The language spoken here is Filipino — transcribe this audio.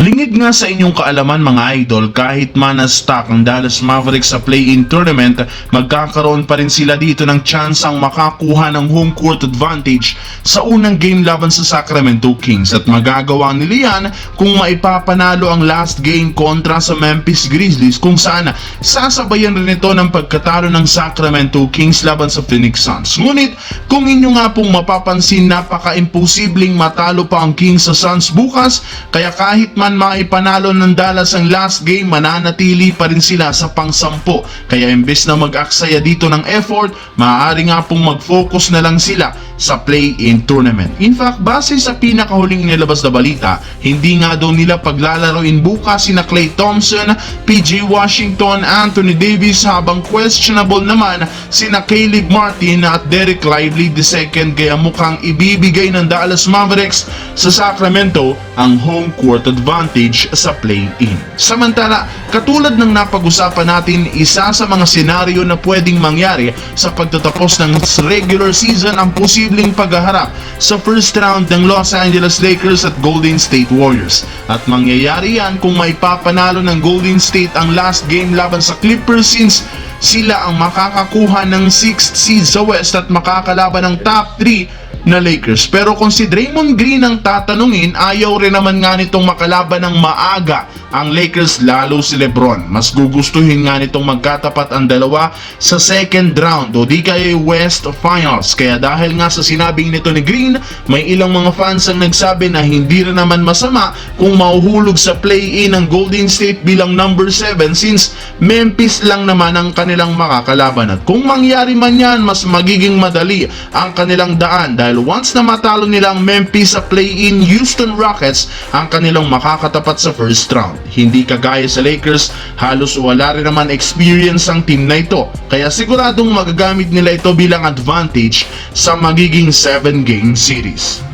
Lingid nga sa inyong kaalaman mga idol, kahit man na-stuck ang Dallas Mavericks sa play-in tournament, magkakaroon pa rin sila dito ng chance ang makakuha ng home court advantage sa unang game laban sa Sacramento Kings at magagawa nila yan kung maipapanalo ang last game kontra sa Memphis Grizzlies kung saan sasabayan rin ito ng pagkatalo ng Sacramento Kings laban sa Phoenix Suns. Ngunit kung inyo nga pong mapapansin napaka-imposibleng matalo pa ang Kings sa Suns bukas kaya kahit man maipanalo ng Dallas ang last game mananatili pa rin sila sa pangsampo kaya imbes na mag-aksaya dito ng effort maaari nga pong mag-focus na lang sila sa play-in tournament. In fact, base sa pinakahuling nilabas na balita, hindi nga daw nila paglalaroin bukas sina Clay Thompson, PG Washington, Anthony Davis habang questionable naman sina Caleb Martin at Derek Lively II kaya mukhang ibibigay ng Dallas Mavericks sa Sacramento ang home court advantage sa play-in. Samantala, katulad ng napag-usapan natin, isa sa mga senaryo na pwedeng mangyari sa pagtatapos ng regular season ang posibleng paghaharap sa first round ng Los Angeles Lakers at Golden State Warriors. At mangyayari yan kung may papanalo ng Golden State ang last game laban sa Clippers since sila ang makakakuha ng 6th seed sa West at makakalaban ng top 3 na Lakers. Pero kung si Draymond Green ang tatanungin, ayaw rin naman nga nitong makalaban ng maaga ang Lakers lalo si Lebron. Mas gugustuhin nga nitong magkatapat ang dalawa sa second round o di kaya West Finals. Kaya dahil nga sa sinabing nito ni Green, may ilang mga fans ang nagsabi na hindi rin naman masama kung mauhulog sa play-in ng Golden State bilang number 7 since Memphis lang naman ang kanilang makakalaban. At kung mangyari man yan, mas magiging madali ang kanilang daan dahil once na matalo nila ang Memphis sa play-in Houston Rockets, ang kanilang makakatapat sa first round. Hindi kagaya sa Lakers, halos wala rin naman experience ang team na ito. Kaya siguradong magagamit nila ito bilang advantage sa magiging 7-game series.